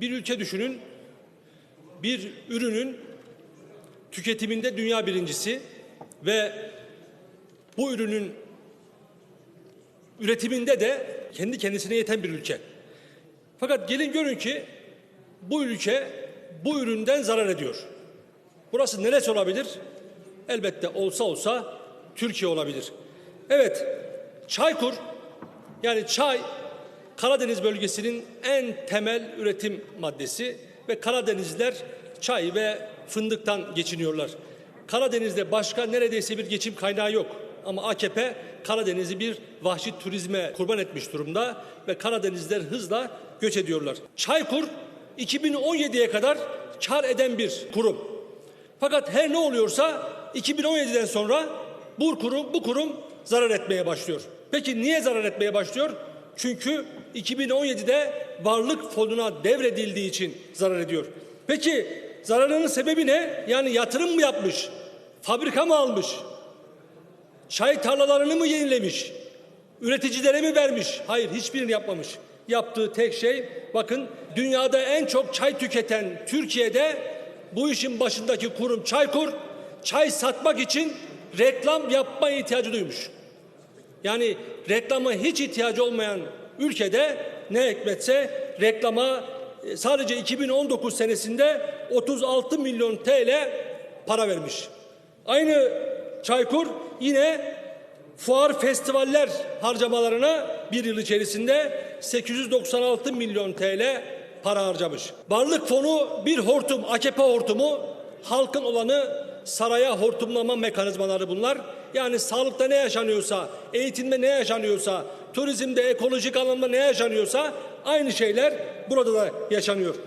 Bir ülke düşünün. Bir ürünün tüketiminde dünya birincisi ve bu ürünün üretiminde de kendi kendisine yeten bir ülke. Fakat gelin görün ki bu ülke bu üründen zarar ediyor. Burası neresi olabilir? Elbette olsa olsa Türkiye olabilir. Evet, Çaykur yani çay Karadeniz bölgesinin en temel üretim maddesi ve Karadenizliler çay ve fındıktan geçiniyorlar. Karadeniz'de başka neredeyse bir geçim kaynağı yok. Ama AKP Karadeniz'i bir vahşi turizme kurban etmiş durumda ve Karadenizler hızla göç ediyorlar. Çaykur 2017'ye kadar kar eden bir kurum. Fakat her ne oluyorsa 2017'den sonra bu kurum, bu kurum zarar etmeye başlıyor. Peki niye zarar etmeye başlıyor? Çünkü 2017'de varlık fonuna devredildiği için zarar ediyor. Peki zararının sebebi ne? Yani yatırım mı yapmış? Fabrika mı almış? Çay tarlalarını mı yenilemiş? Üreticilere mi vermiş? Hayır hiçbirini yapmamış. Yaptığı tek şey bakın dünyada en çok çay tüketen Türkiye'de bu işin başındaki kurum Çaykur çay satmak için reklam yapma ihtiyacı duymuş. Yani reklama hiç ihtiyacı olmayan ülkede ne hikmetse reklama e, sadece 2019 senesinde 36 milyon TL para vermiş. Aynı Çaykur yine fuar festivaller harcamalarına bir yıl içerisinde 896 milyon TL para harcamış. Varlık fonu bir hortum, AKP hortumu, halkın olanı saraya hortumlama mekanizmaları bunlar. Yani sağlıkta ne yaşanıyorsa, eğitimde ne yaşanıyorsa, turizmde, ekolojik alanda ne yaşanıyorsa aynı şeyler burada da yaşanıyor.